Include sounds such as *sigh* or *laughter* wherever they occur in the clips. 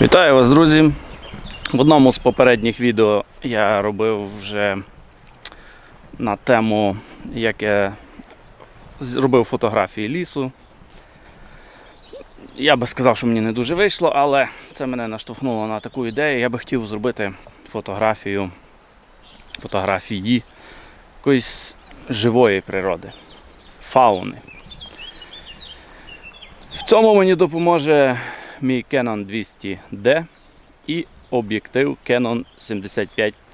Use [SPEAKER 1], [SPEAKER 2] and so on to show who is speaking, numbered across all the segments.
[SPEAKER 1] Вітаю вас, друзі! В одному з попередніх відео я робив вже на тему, як я зробив фотографії лісу. Я би сказав, що мені не дуже вийшло, але це мене наштовхнуло на таку ідею. Я би хотів зробити фотографію, фотографії якоїсь живої природи, фауни. В цьому мені допоможе мій Canon 200D і об'єктив Canon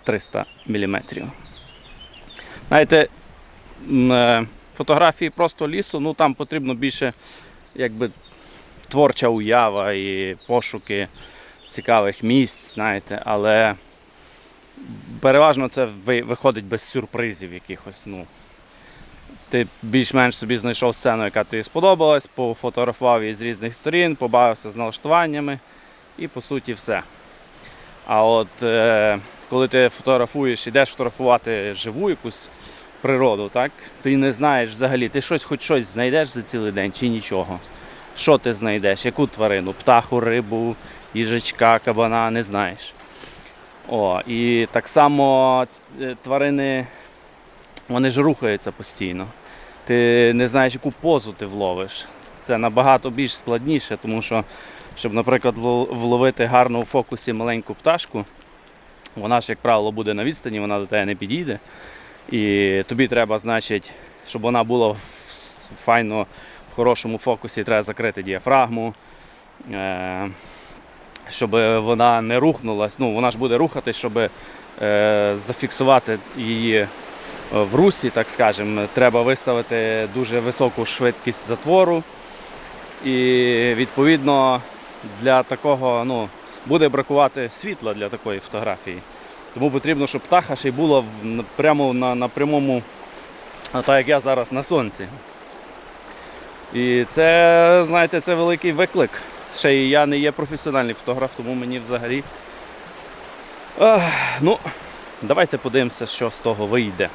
[SPEAKER 1] 75-300 мм. Знаєте, е, фотографії просто лісу, ну там потрібно більше якби творча уява і пошуки цікавих місць, знаєте, але переважно це виходить без сюрпризів якихось. Ну, ти більш-менш собі знайшов сцену, яка тобі сподобалась, пофотографував її з різних сторін, побавився з налаштуваннями і по суті все. А от е, коли ти фотографуєш, ідеш фотографувати живу якусь природу, так, ти не знаєш взагалі, ти щось хоч щось знайдеш за цілий день чи нічого. Що ти знайдеш? Яку тварину? Птаху, рибу, їжачка, кабана, не знаєш. О, і так само е, тварини, вони ж рухаються постійно ти не знаєш, яку позу ти вловиш. Це набагато більш складніше, тому що, щоб, наприклад, вловити гарно у фокусі маленьку пташку, вона ж, як правило, буде на відстані, вона до тебе не підійде. І тобі треба, значить, щоб вона була в файно в хорошому фокусі, треба закрити діафрагму. Е- щоб вона не рухнулась. Ну, вона ж буде рухатись, щоб е- зафіксувати її в русі, так скажемо, треба виставити дуже високу швидкість затвору. І відповідно для такого ну, буде бракувати світла для такої фотографії. Тому потрібно, щоб птаха ще й була прямо на, на прямому, так як я зараз на сонці. І це, знаєте, це великий виклик. Ще й я не є професіональний фотограф, тому мені взагалі. Ах, ну, давайте подивимося, що з того вийде.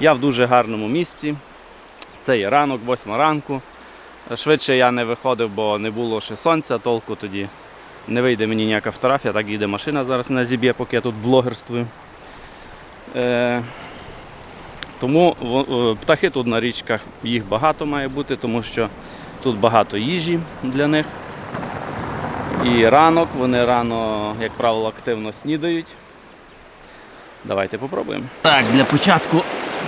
[SPEAKER 1] Я в дуже гарному місці. Це є ранок, 8 ранку. Швидше я не виходив, бо не було ще сонця, толку тоді не вийде мені ніяка фотографія, так їде машина зараз мене зіб'є, поки я тут блогерствую. Е, тому птахи тут на річках, їх багато має бути, тому що тут багато їжі для них. І ранок, вони рано, як правило, активно снідають. Давайте попробуємо. Так, для початку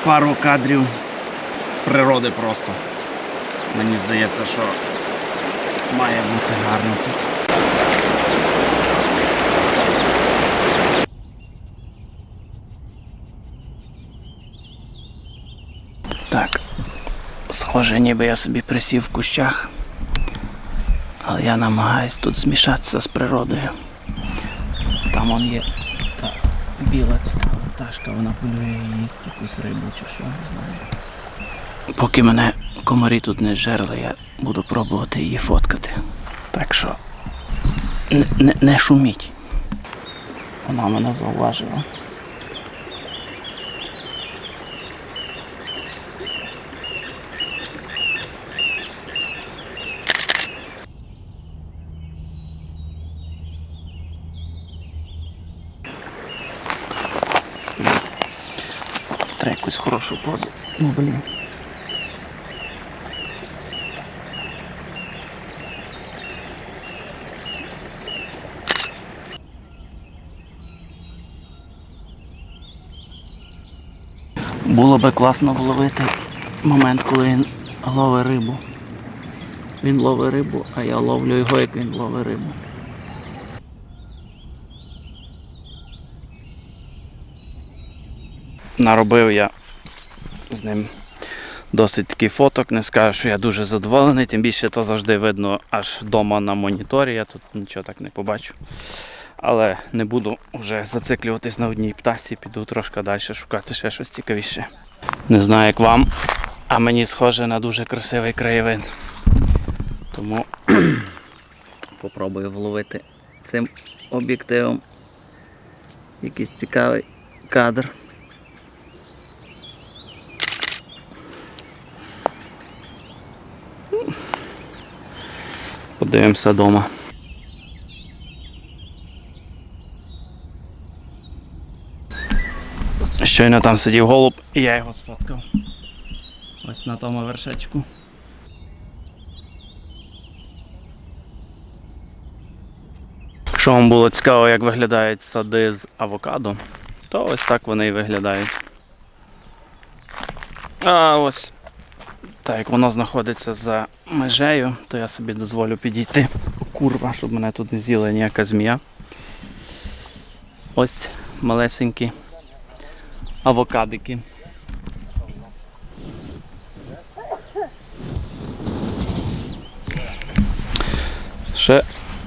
[SPEAKER 1] пару кадрів природи просто. Мені здається, що має бути гарно тут. Так, схоже, ніби я собі присів в кущах, але я намагаюсь тут змішатися з природою. Там он є та біла цікава пташка, вона полює їсть якусь рибу чи що, не знаю. Поки мене комарі тут не жерли, я буду пробувати її фоткати. Так що не, не, не шуміть. Вона мене зауважила. Якусь хорошу позу. Ну блін. Було би класно вловити момент, коли він ловить рибу. Він ловить рибу, а я ловлю його, як він ловить рибу. Наробив я з ним досить такий фоток. Не скажу, що я дуже задоволений, тим більше то завжди видно аж вдома на моніторі, я тут нічого так не побачу. Але не буду вже зациклюватись на одній птасі, піду трошки далі шукати ще щось цікавіше. Не знаю, як вам, а мені схоже на дуже красивий краєвид. Тому *clears throat* попробую вловити цим об'єктивом якийсь цікавий кадр. Подивимося вдома. Щойно там сидів голуб і я його сфоткав. Ось на тому вершечку. Якщо вам було цікаво, як виглядають сади з авокадо, то ось так вони і виглядають. А ось так як воно знаходиться за межею, то я собі дозволю підійти. Курва, щоб мене тут не з'їла ніяка змія. Ось малесенькі авокадики. Ще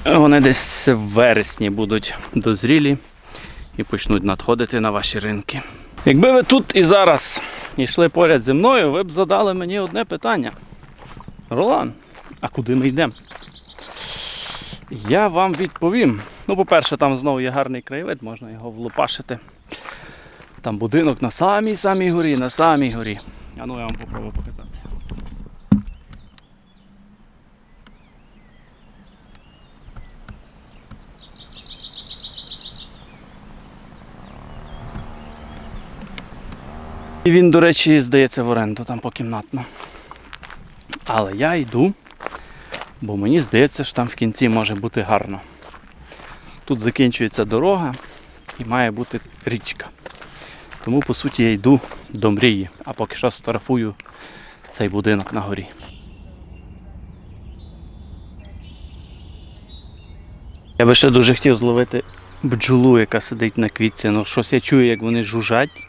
[SPEAKER 1] вони десь в вересні будуть дозрілі і почнуть надходити на ваші ринки. Якби ви тут і зараз йшли поряд зі мною, ви б задали мені одне питання. Ролан, а куди ми йдемо? Я вам відповім. Ну, по-перше, там знову є гарний краєвид, можна його влупашити. Там будинок на самій самій горі, на самій горі. А ну я вам попробую показати. І він, до речі, здається в оренду там покімнатно. Але я йду, бо мені здається, що там в кінці може бути гарно. Тут закінчується дорога і має бути річка. Тому, по суті, я йду до мрії, а поки що сфотографую цей будинок на горі. Я би ще дуже хотів зловити бджолу, яка сидить на квітці. Ну, щось я чую, як вони жужжать,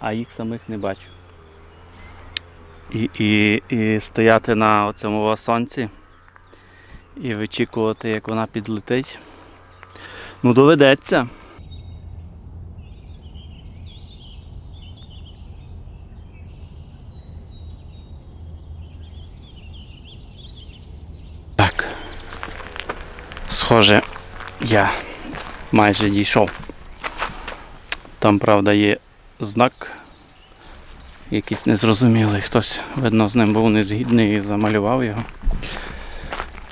[SPEAKER 1] а- їх самих не бачу. І, і, і стояти на цьому сонці і вичікувати, як вона підлетить. Ну, доведеться. Так. Схоже, я майже дійшов. Там, правда, є знак якийсь незрозумілий. Хтось, видно, з ним був незгідний і замалював його.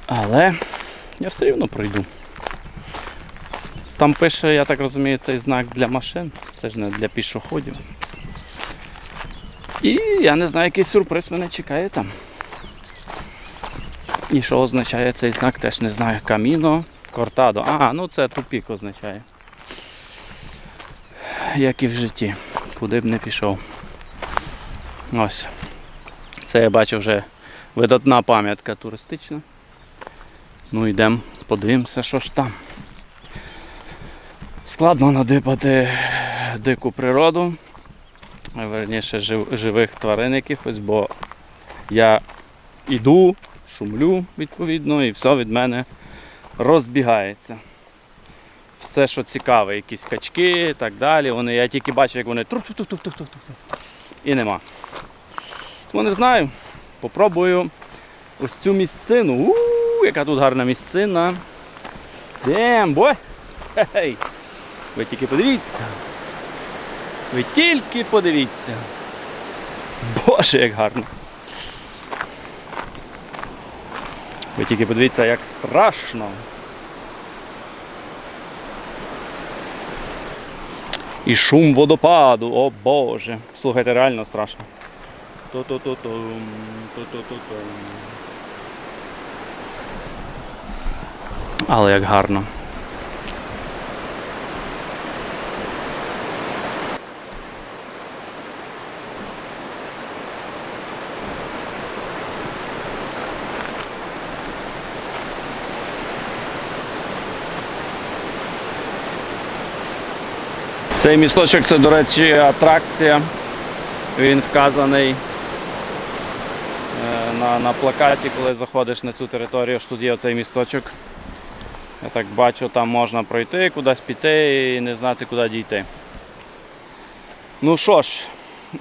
[SPEAKER 1] Але я все рівно пройду. Там пише, я так розумію, цей знак для машин, це ж не для пішоходів. І я не знаю, який сюрприз мене чекає там. І що означає цей знак, теж не знаю. Каміно, кортадо. А, ну це тупік означає. Як і в житті. Куди б не пішов. Ось. Це я бачу вже видатна пам'ятка туристична. Ну йдемо, подивимося, що ж там. Складно надипати дику природу, верніше жив, живих тварин якихось, бо я іду, шумлю відповідно, і все від мене розбігається. Все, що цікаве, якісь качки і так далі. Вони, я тільки бачу, як вони тук І нема. Тому не знаю. Попробую ось цю місцину. У, яка тут гарна місцина. Дем, бой! Хей! Ви тільки подивіться. Ви тільки подивіться. Боже, як гарно. Ви тільки подивіться, як страшно. І шум водопаду, о Боже. Слухайте, реально страшно. Але як гарно. Цей місточок це, до речі, атракція. Він вказаний е, на, на плакаті, коли заходиш на цю територію, що тут є оцей місточок. Я так бачу, там можна пройти, кудись піти і не знати, куди дійти. Ну що ж,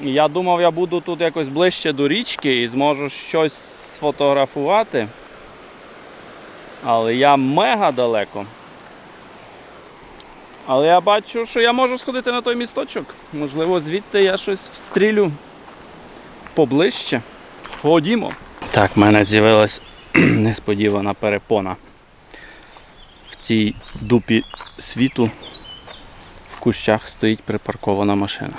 [SPEAKER 1] я думав, я буду тут якось ближче до річки і зможу щось сфотографувати. Але я мега далеко. Але я бачу, що я можу сходити на той місточок. Можливо, звідти я щось встрілю поближче. Ходімо. Так, в мене з'явилась *clears throat* несподівана перепона в цій дупі світу, в кущах стоїть припаркована машина.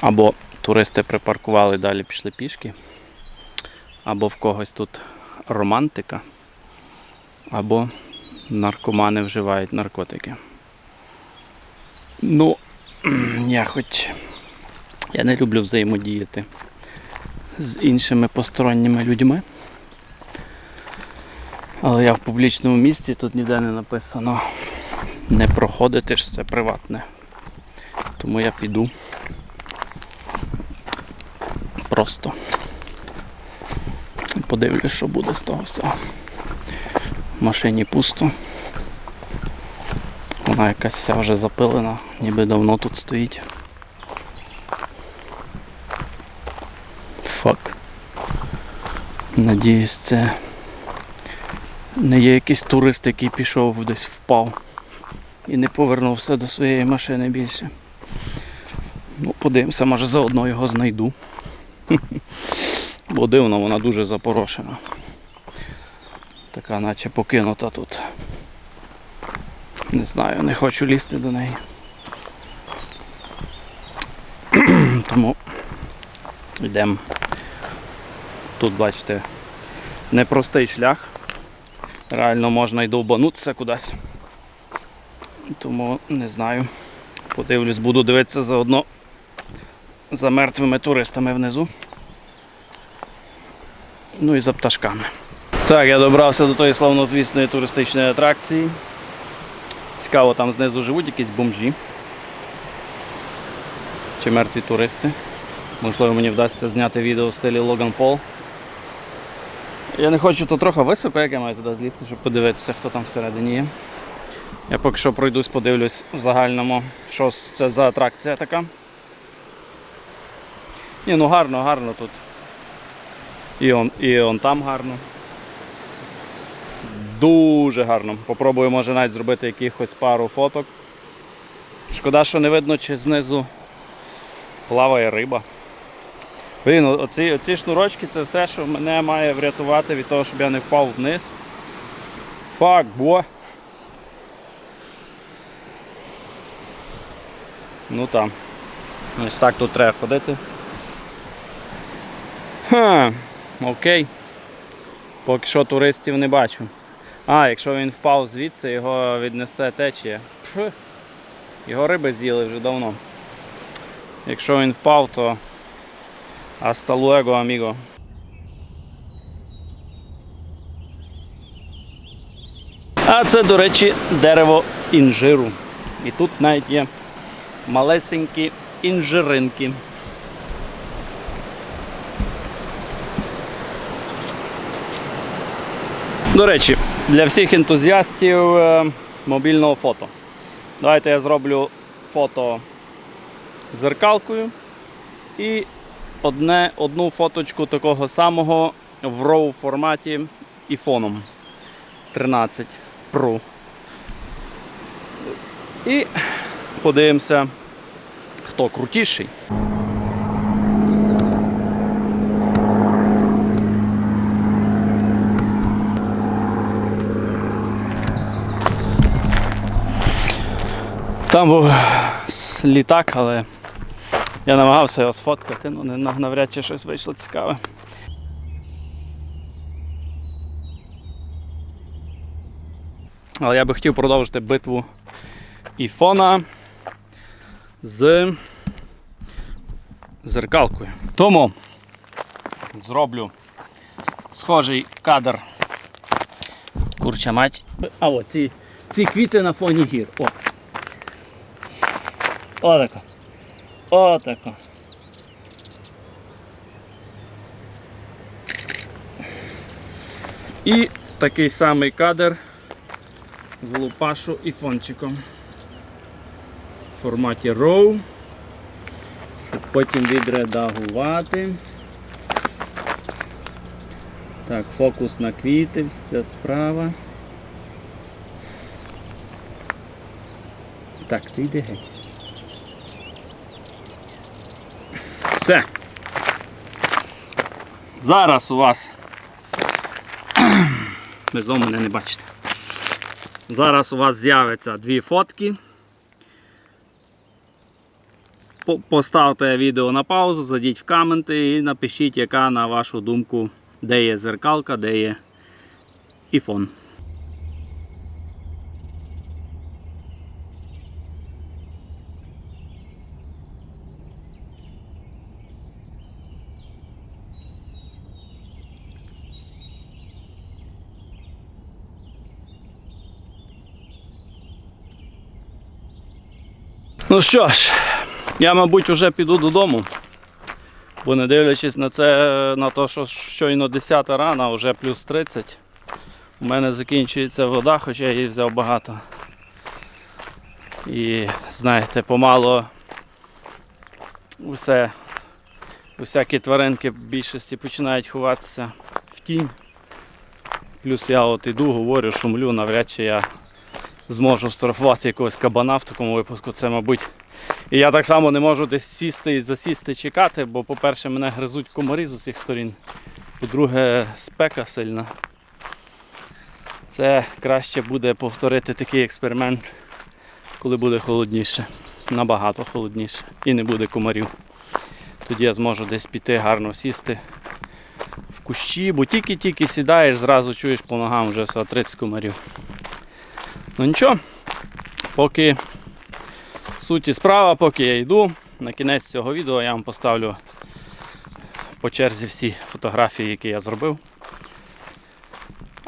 [SPEAKER 1] Або туристи припаркували далі пішли пішки, або в когось тут романтика, або наркомани вживають наркотики. Ну, *clears throat* я хоч я не люблю взаємодіяти з іншими посторонніми людьми. Але я в публічному місці, тут ніде не написано не проходити ж це приватне. Тому я піду просто подивлюсь, що буде з того всього. Машині пусто. Вона якась вся вже запилена, ніби давно тут стоїть. Фак. Надіюсь, це не є якийсь турист, який пішов десь впав і не повернувся до своєї машини більше. Ну, подивимося, може заодно його знайду. *laughs* Бо дивно, вона дуже запорошена. Така наче покинута тут. Не знаю, не хочу лізти до неї. *clears throat* Тому йдемо. Тут, бачите, непростий шлях. Реально можна й довбанутися кудись. Тому не знаю. Подивлюсь, буду дивитися заодно за мертвими туристами внизу. Ну і за пташками. Так, я добрався до тої славнозвісної туристичної атракції. Цікаво, там знизу живуть якісь бомжі. Чи мертві туристи. Можливо, мені вдасться зняти відео в стилі Логан Пол. Я не хочу то трохи високо, як я маю туди злізти, щоб подивитися, хто там всередині є. Я поки що пройдусь, подивлюсь в загальному, що це за атракція така. Ні, ну гарно, гарно тут. І он, і он там гарно. Дуже гарно. Попробую, може навіть зробити якихось пару фоток. Шкода, що не видно, чи знизу плаває риба. Блін, оці, оці шнурочки це все, що мене має врятувати від того, щоб я не впав вниз. Фак, бо. Ну там. Ось так тут треба ходити. Ха, окей. Поки що туристів не бачу. А, якщо він впав звідси, його віднесе течія. Пф, Його риби з'їли вже давно. Якщо він впав, то hasta luego, amigo. А це, до речі, дерево інжиру. І тут навіть є малесенькі інжиринки. До речі, для всіх ентузіастів е, мобільного фото. Давайте я зроблю фото зеркалкою і одне, одну фоточку такого самого в RAW форматі і фоном 13 Pro. І подивимося, хто крутіший. Там був літак, але я намагався його сфоткати, але навряд чи щось вийшло цікаве. Але я би хотів продовжити битву іфона з зеркалкою. Тому зроблю схожий кадр. Курча мать. А о, ці, ці квіти на фоні гір. О. Отако. Отако. І такий самий кадр з лупашу і фончиком. В форматі RAW. Щоб потім відредагувати. Так, фокус на квіти, вся справа. Так, ти йди геть. Все. Зараз у вас, ви знову мене не бачите, зараз у вас з'явиться дві фотки. Поставте відео на паузу, зайдіть в коменти і напишіть, яка, на вашу думку, де є зеркалка, де є іфон. Ну що ж, я, мабуть, вже піду додому. Бо не дивлячись на це, на те, що щойно 10 рана, вже плюс 30. У мене закінчується вода, хоча я її взяв багато. І знаєте, помало усе, усякі тваринки в більшості починають ховатися в тінь. Плюс я от іду, говорю, шумлю, навряд чи я зможу штрафувати якогось кабана в такому випадку. Це, мабуть. І я так само не можу десь сісти і засісти чекати, бо, по-перше, мене гризуть комарі з усіх сторін. По-друге, спека сильна. Це краще буде повторити такий експеримент, коли буде холодніше. Набагато холодніше. І не буде комарів. Тоді я зможу десь піти, гарно сісти в кущі, бо тільки-тільки сідаєш, зразу чуєш по ногам вже 30 комарів. Ну нічого, поки суті справа, поки я йду, на кінець цього відео я вам поставлю по черзі всі фотографії, які я зробив.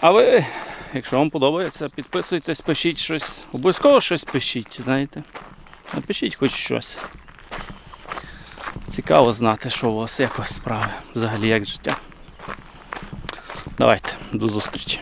[SPEAKER 1] А ви, якщо вам подобається, підписуйтесь, пишіть щось. Обов'язково щось пишіть, знаєте. Напишіть хоч щось. Цікаво знати, що у вас якось справи, взагалі як життя. Давайте, до зустрічі.